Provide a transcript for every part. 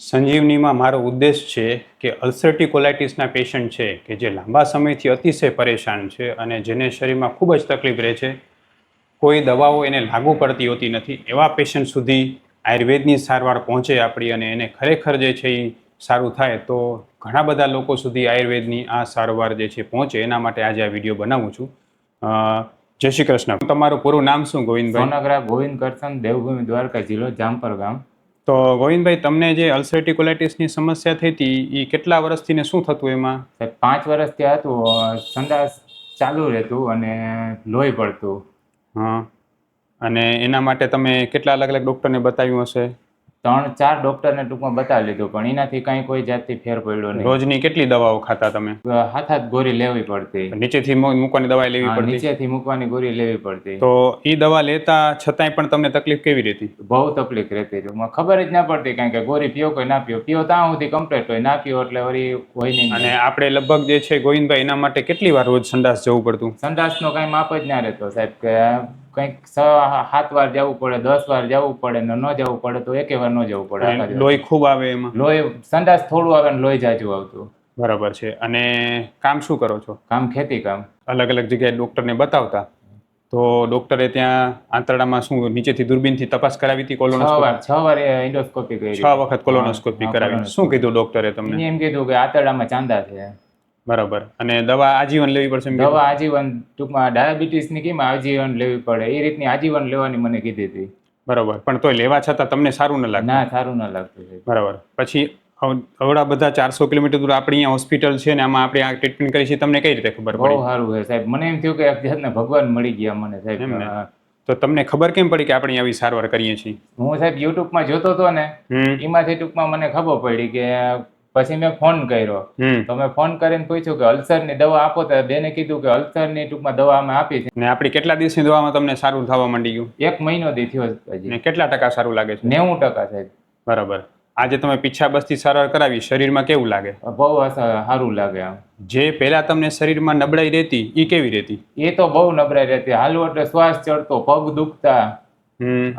સંજીવનીમાં મારો ઉદ્દેશ છે કે અલ્સરેટિવ કોલાઇટિસના પેશન્ટ છે કે જે લાંબા સમયથી અતિશય પરેશાન છે અને જેને શરીરમાં ખૂબ જ તકલીફ રહે છે. કોઈ દવાઓ એને લાગુ પડતી હોતી નથી. એવા પેશન્ટ સુધી આયુર્વેદની સારવાર પહોંચે આપણી અને એને ખરેખર જે છે એ સારું થાય તો ઘણા બધા લોકો સુધી આયુર્વેદની આ સારવાર જે છે પહોંચે. એના માટે આજે આ વીડિયો બનાવું છું. જય શ્રી કૃષ્ણ. તમારું પૂરું નામ શું, ગોવિંદભાઈ? સોનગરા ગોવિંદ કરસન દેવભૂમિ દ્વારકા જિલ્લો જામપર ગામ. તો ગોવિંદભાઈ તમને જે અલ્સરેટિવ કોલાઇટિસની સમસ્યા થઈ હતી એ કેટલા વર્ષથી ને શું થતું એમાં? સાહેબ પાંચ વર્ષ ત્યાં હતું સંડાસ ચાલુ રહેતું અને લોહી પડતું હા. અને એના માટે તમે કેટલા અલગ અલગ ડૉક્ટરને બતાવ્યું હશે? ત્રણ ચાર ડોક્ટરને ટૂંકમાં બતાવી લીધું પણ એનાથી કાંઈ કોઈ જાતથી ફેર પડ્યો નહીં. રોજની કેટલી દવાઓ ખાતા તમે? હાથ હાથ ગોરી લેવી પડતી. નીચેથી મૂકવાની દવા લેવી પડતી? નીચેથી મૂકવાની ગોરી લેવી પડતી. તો એ દવા લેતા છતાંય પણ તમને તકલીફ કેવી રહેતી? બહુ તકલીફ રહેતી. હતી ખબર જ ના પડતી કારણ કે ગોરી પીઓ કોઈ ના પીઓ પીઓ ત્યાં સુધી કમ્પ્લીટ હોય ના પીઓ એટલે વળી હોય નહીં. અને આપણે લગભગ જે છે ગોવિંદભાઈ એના માટે કેટલી વાર રોજ સંડાસ જવું પડતું? સંડાસનો કાંઈ માપ જ ના રહેતો સાહેબ કે કંઈક સાત વાર જવું પડે દસ વાર જવું પડે ને ન જવું પડે તો એકે વાર ન જવું પડે. લોહી ખૂબ આવે એમાં. લોહી સંડાસ થોડું આવે ને લોહી જાજુ આવતું. બરાબર છે. અને કામ શું કરો છો? કામ ખેતી કામ. અલગ અલગ જગ્યાએ ડોક્ટરને બતાવતા? તો ડોક્ટરે ત્યાં આંતરડામાં શું નીચેથી દૂરબીનથી તપાસ કરાવી હતી કોલોનોસ્કોપી વાર છ વાર એન્ડોસ્કોપી કરી. છ વખત કોલોનોસ્કોપી કરાવી. શું કીધું ડોક્ટરે તમને? એમ કીધું કે આંતરડામાં ચાંદા છે. બરાબર. અને દવા આજીવન લેવી પડશે? દવા આજીવન ટૂંકમાં ડાયાબિટીસની કેમ આજીવન લેવી પડે? એ રીતની આજીવન લેવાની મને કીધી હતી. બરાબર. પણ તોય લેવા છતાં તમને સારું ન લાગે ના સારું ના લાગતું બરાબર. પછી અવ- અવડા બધા ચારસો કિલોમીટર દૂર આપણી અહીંયા હોસ્પિટલ છે ને આમાં આપણે આ ટ્રીટમેન્ટ કરી છે તમને કઈ રીતે ખબર બહુ સારું છે સાહેબ. મને એમ થયું કે જાતના ભગવાન મળી ગયા મને સાહેબ. તો તમને ખબર કેમ પડી કે આપણે આવી સારવાર કરીએ છીએ? હું સાહેબ યુટ્યુબમાં જોતો હતો ને એમાંથી ટૂંકમાં મને ખબર પડી કે પછી મેં ફોન કર્યો. તો મેં ફોન કરીને પૂછ્યું કે અલ્સરની દવા આપો તો બેને કીધું કે અલ્સરની ટૂંકમાં દવા અમે આપી છે. ને આપણી કેટલા દિવસની દવામાં તમને સારું થવા માંડી ગયું? એક મહિનો દી થયો હજી. કેટલા ટકા સારું લાગે છે? નેવું ટકા સાહેબ. બરાબર. આજે તમે પીછા બસથી સારવાર કરાવી શરીરમાં કેવું લાગે? બહુ સારું લાગે આમ. જે પહેલા તમને શરીરમાં નબળાઈ રહેતી એ કેવી રહેતી? એ તો બહુ નબળાઈ રહેતી. હાલવું એટલે શ્વાસ ચડતો પગ દુખતા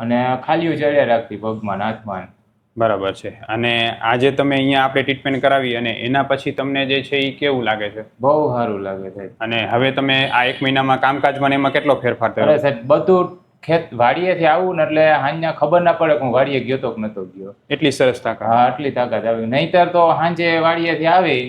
અને ખાલીઓ ચડ્યા રાખતી પગમાં ને હાથમાં બરાબર છે. અને આજે તમે અહીંયા આપણે ટ્રીટમેન્ટ કરાવી અને એના પછી તમને જે છે એ કેવું લાગે છે? બહુ સારું લાગે છે. અને હવે તમે આ એક મહિનામાં કામકાજમાં એમાં કેટલો ફેરફાર થયો? સાહેબ બધું ખેત વાડીએથી આવું ને એટલે હાંજના ખબર ના પડે કે હું વાડીએ ગયો તો કે નતો ગયો. એટલી સરસ તાકાત. હા આટલી તાકાત આવી. નહીતર તો સાંજે વાડીએથી આવી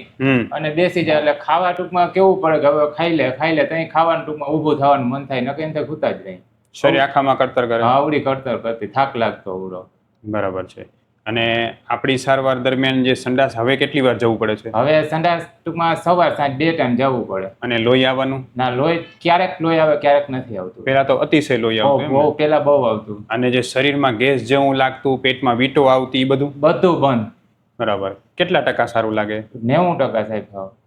અને બેસી જાય એટલે ખાવા ટૂંકમાં કેવું પડે કે હવે ખાઈ લે ખાઈ લે ત્યાં ખાવાનું ટૂંકમાં ઊભું થવાનું મન થાય નકે એમ ખૂતા જ નહીં શરીર આખામાં કરતર કરે. આવડી કરતર કરતી થાક લાગતો આવડો. બરાબર છે. અને આપણી સારવાર દરમિયાન જે સંડાસ હવે કેટલી વાર જવું પડે છે? હવે સંડાસ ટૂંકમાં સવાર સાંજ બે ટાઈમ જવું પડે. અને લોહી આવવાનું? ના લોહી ક્યારેક લોહી આવે ક્યારેક નથી આવતું. પહેલા તો અતિશય લોહી આવતું બહુ પહેલા બહુ આવતું. અને જે શરીરમાં ગેસ જેવું લાગતું પેટમાં વીંટો આવતી બધું? બધું બંધ. બરાબર. કેટલા ટકા સારું લાગે? નેવું ટકા સાહેબ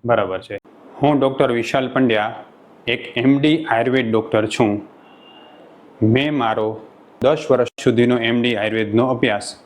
બરાબર છે. હું ડૉક્ટર વિશાલ પંડ્યા એક એમડી આયુર્વેદ ડૉક્ટર છું. મેં મારો દસ વર્ષ સુધીનો એમડી આયુર્વેદનો અભ્યાસ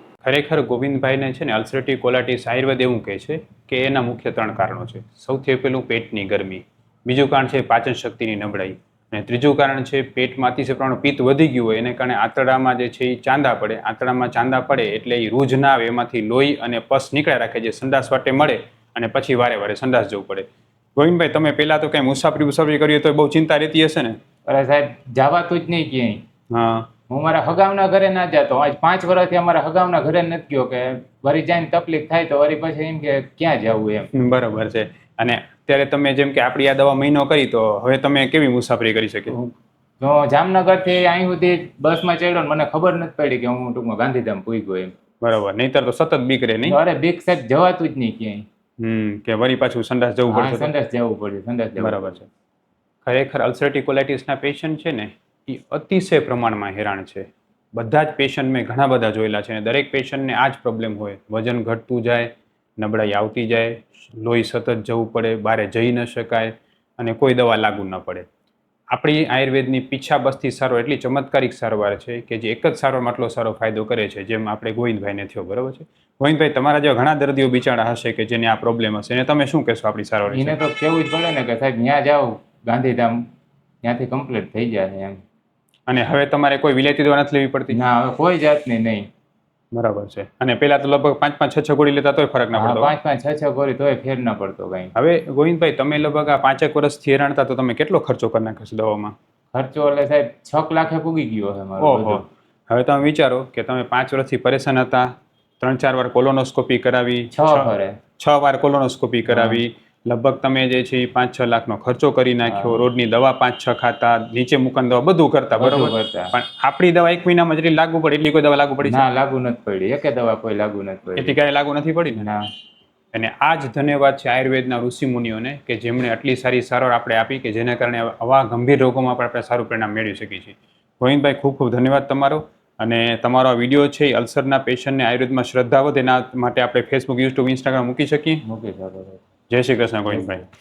ખરેખર ગોવિંદભાઈને છે ને અલ્સરેટિવ કોલાટીસ આયુર્વેદ એવું કહે છે કે એના મુખ્ય ત્રણ કારણો છે. સૌથી પહેલું પેટની ગરમી બીજું કારણ છે પાચન શક્તિની નબળાઈ અને ત્રીજું કારણ છે પેટમાં અતિશય પ્રમાણમાં પિત્ત વધી ગયું હોય એને કારણે આંતરડામાં જે છે એ ચાંદા પડે. આંતરડામાં ચાંદા પડે એટલે એ રૂજ ના આવે એમાંથી લોહી અને પસ નીકળ્યા રાખે જે સંડાસ વાટે મળે અને પછી વારે વારે સંડાસ જવું પડે. ગોવિંદભાઈ તમે પહેલાં તો કંઈ મુસાફરી મુસાફરી કરી તો બહુ ચિંતા રહેતી હશે ને? અરે સાહેબ જવાતું જ નહીં ક્યાંય. હા. હું મારા હગાવના ઘરે ના જતો. આજ પાંચ વર્ષથી અમારા હગાવના ઘરે નથી ગયો કે વરી જાય તકલીફ થાય તો વરી પછી એમ કે ક્યાં જવું એમ. બરોબર છે. અને અત્યારે તમે જેમ કે આપણી આ દવા મહિનો કરી તો હવે તમે કેવી મુસાફરી કરી શકી? તો જામનગરથી અહીં સુધી બસમાં ચડ્યો ને મને ખબર નથી પડી કે હું ટૂંકમાં ગાંધીધામ ગયો એમ. બરોબર. નહીતર તો સતત બીક રહે નહીં? અરે બીક સાહેબ જવાતું જ નહીં ક્યાંય. હમ કે વરી પાછું સંડાસ જવું પડે પડશે સંડાસ જવું પડ્યું સંડાસ બરાબર છે. ખરેખર અલ્સરેટિવ કોલાઇટિસના પેશન્ટ છે ને એ અતિશય પ્રમાણમાં હેરાન છે. બધા જ પેશન્ટ મેં ઘણા બધા જોયેલા છે અને દરેક પેશન્ટને આ જ પ્રોબ્લેમ હોય. વજન ઘટતું જાય, નબળાઈ આવતી જાય, લોહી સતત જવું પડે બહારે જઈ ન શકાય અને કોઈ દવા લાગુ ન પડે. આપણી આયુર્વેદની પીછા બસથી સારો એટલી ચમત્કારિક સારવાર છે કે જે એક જ સારવારમાં આટલો સારો ફાયદો કરે છે, જેમ આપણે ગોવિંદભાઈને થયો, બરાબર છે? ગોવિંદભાઈ, તમારા જેવા ઘણા દર્દીઓ બિચારા હશે કે જેને આ પ્રોબ્લેમ હશે એને તમે શું કહેશો આપણી સારવાર? એને તો કેવું જ પડે ને કે સાહેબ ત્યાં જાઓ ગાંધીધામ ત્યાંથી કમ્પ્લીટ થઈ જાય એમ. અને હવે તમારે કોઈ વિલાયતી દવા નથી લેવી પડતી? ના હવે કોઈ જાતની નહીં. બરાબર છે. અને પેલા તો લગભગ પાંચ પાંચ છ છ ગોળી લેતા તોય ફરક ના પડતો. પાંચ પાંચ છ છ ગોળી તોય ફેર ના પડતો કઈ. હવે ગોવિંદભાઈ તમે લગભગ આ પાંચેક વર્ષથી હેરાન હતા તો તમે કેટલો ખર્ચો કરી નાખ્યો છે દવામાં? ખર્ચો એટલે સાહેબ છ લાખે પૂગી ગયો છે મારો ઓહો. હવે તમે વિચારો કે તમે પાંચ વર્ષથી પરેશાન હતા ત્રણ ચાર વાર કોલોનોસ્કોપી કરાવી છ છ વાર કોલોનોસ્કોપી કરાવી લગભગ તમે જે છે એ પાંચ છ લાખનો ખર્ચો કરી નાખ્યો રોડની દવા પાંચ છ ખાતા નીચે મુકન દવા બધું કરતા બરોબર? પણ આપણી દવા એક મહિનામાં જેટલી લાગુ પડે એટલી કોઈ દવા લાગુ પડી ના લાગુ નથી પડી. એકે દવા કોઈ લાગુ નથી પડી. એટલી ક્યારે લાગુ નથી પડી ના? અને આ જ ધન્યવાદ છે આયુર્વેદના ઋષિમુનિઓને કે જેમણે આટલી સારી સારવાર આપણે આપી કે જેના કારણે આવા ગંભીર રોગોમાં પણ આપણે સારું પરિણામ મેળવી શકીએ છીએ. ગોવિંદભાઈ ખૂબ ખૂબ ધન્યવાદ તમારો. અને તમારો આ વીડિયો છે એ અલ્સરના પેશન્ટને આયુર્વેદમાં શ્રદ્ધા વધે એના માટે આપણે ફેસબુક યુટ્યુબ ઇન્સ્ટાગ્રામ મૂકી શકીએ. મૂકી શકો જય શ્રી કૃષ્ણ ગોવિંદભાઈ.